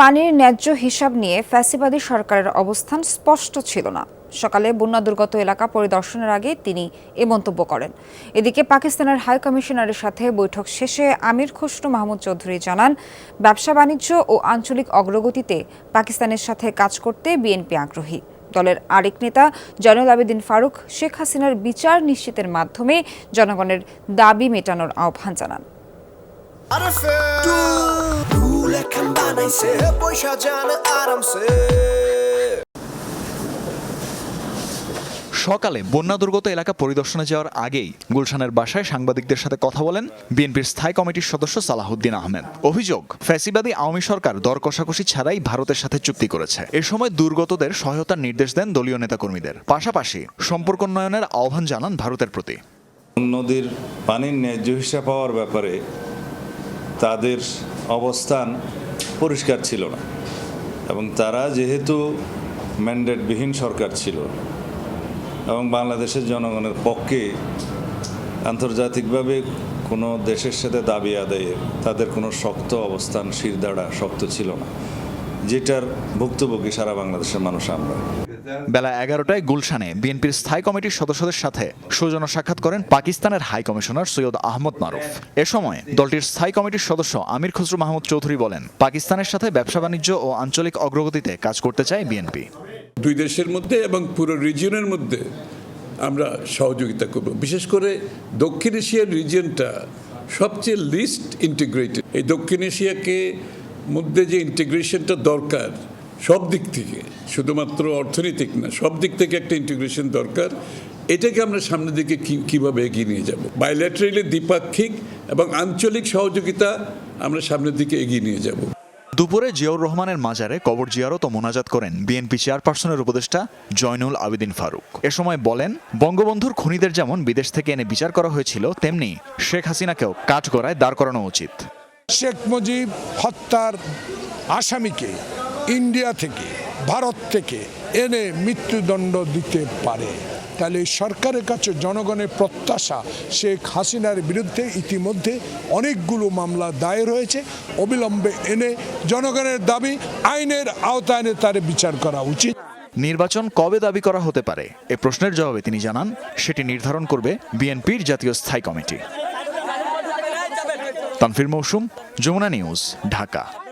পানির ন্যায্য হিসাব নিয়ে ফ্যাসিবাদী সরকারের অবস্থান স্পষ্ট ছিল না। সকালে বন্যা দুর্গত এলাকা পরিদর্শনের আগে তিনি এ মন্তব্য করেন। এদিকে পাকিস্তানের হাই কমিশনারের সাথে বৈঠক শেষে আমির খুসরু মাহমুদ চৌধুরী জানান, ব্যবসা বাণিজ্য ও আঞ্চলিক অগ্রগতিতে পাকিস্তানের সাথে কাজ করতে বিএনপি আগ্রহী। দলের আরেক নেতা জয়নুল আবেদিন ফারুক, শেখ হাসিনার বিচার নিশ্চিতের মাধ্যমে জনগণের দাবি মেটানোর আহ্বান জানান। বানাইছে। পয়সা জান আরামসে। সকালে বন্যা দুর্গত এলাকা পরিদর্শনে যাওয়ার আগেই গুলশানের বাসায় সাংবাদিকদের সাথে কথা বলেন বিএনপির স্থায়ী কমিটির সদস্য সালাহুদ্দিন আহমেদ। অভিযোগ ফ্যাসিবাদী আওয়ামী সরকার দর কষাকষি ছাড়াই ভারতের সাথে চুক্তি করেছে। এ সময় দুর্গতদের সহায়তার নির্দেশ দেন দলীয় নেতাকর্মীদের। পাশাপাশি সম্পর্ক উন্নয়নের আহ্বান জানান ভারতের প্রতি। নদীর পানির ন্যায্য হিসাব পাওয়ার ব্যাপারে তাদের অবস্থান পরিষ্কার ছিল না। এবং তারা যেহেতু ম্যান্ডেটবিহীন সরকার ছিল এবং বাংলাদেশের জনগণের পক্ষে আন্তর্জাতিকভাবে কোনো দেশের সাথে দাবি আদায়ে তাদের কোনো শক্ত অবস্থান, শিরদাড়া শক্ত ছিল না। যেটার ভুক্তভোগী সারা বাংলাদেশের মানুষ আমরা। বেলা এগারোটায় গুলশানে বিএনপির স্থায়ী কমিটির সদস্যদের সাথে সৌজন্য সাক্ষাৎ করেন পাকিস্তানের হাই কমিশনার সৈয়দ আহমদ মারুফ। এ সময় দলটির স্থায়ী কমিটির সদস্য আমির খুসরু মাহমুদ চৌধুরী বলেন পাকিস্তানের সাথে ব্যবসা বাণিজ্য ও আঞ্চলিক অগ্রগতিতে কাজ করতে চায় বিএনপি। দুই দেশের মধ্যে এবং পুরো রিজিয়নের মধ্যে আমরা সহযোগিতা করব। বিশেষ করে দক্ষিণ এশিয়ার রিজিয়নটা সবচেয়ে লিস্ট ইন্টিগ্রেটেড এই দক্ষিণ এশিয়াকে মধ্যে যে ইন্টিগ্রেশনটা দরকার, সব দিক থেকে, শুধুমাত্র অর্থনৈতিক না, সব দিক থেকে একটা ইন্টিগ্রেশন দরকার, এটাকে আমরা সামনের দিকে কীভাবে এগিয়ে নিয়ে যাব? বাইল্যাটারালি দ্বিপাক্ষিক এবং আঞ্চলিক সহযোগিতা আমরা সামনের দিকে এগিয়ে নিয়ে যাব। দুপুরে জিয়াউর রহমানের মাজারে কবর জিয়ারত ও মোনাজাত করেন বিএনপি চেয়ারপারসনের উপদেষ্টা জয়নুল আবেদিন ফারুক। এ সময় বলেন, বঙ্গবন্ধুর খুনিদের যেমন বিদেশ থেকে এনে বিচার করা হয়েছিল, তেমনি শেখ হাসিনাকেও কাঠগড়ায় দাঁড় করানো উচিত। শেখ মুজিব হত্যার আসামিকে ইন্ডিয়া থেকে, ভারত থেকে এনে মৃত্যুদণ্ড দিতে পারে। তাহলে সরকারের কাছে জনগণের প্রত্যাশা শেখ হাসিনার বিরুদ্ধে ইতিমধ্যে অনেকগুলো মামলা দায়ের হয়েছে। অবিলম্বে এনে জনগণের দাবি আইনের আওতায় এনে তার বিচার করা উচিত। নির্বাচন কবে দাবি করা হতে পারে? এ প্রশ্নের জবাবে তিনি জানান, সেটি নির্ধারণ করবে বিএনপির জাতীয় স্থায়ী কমিটি। তানফির মৌসুম যমুনা নিউজ ঢাকা।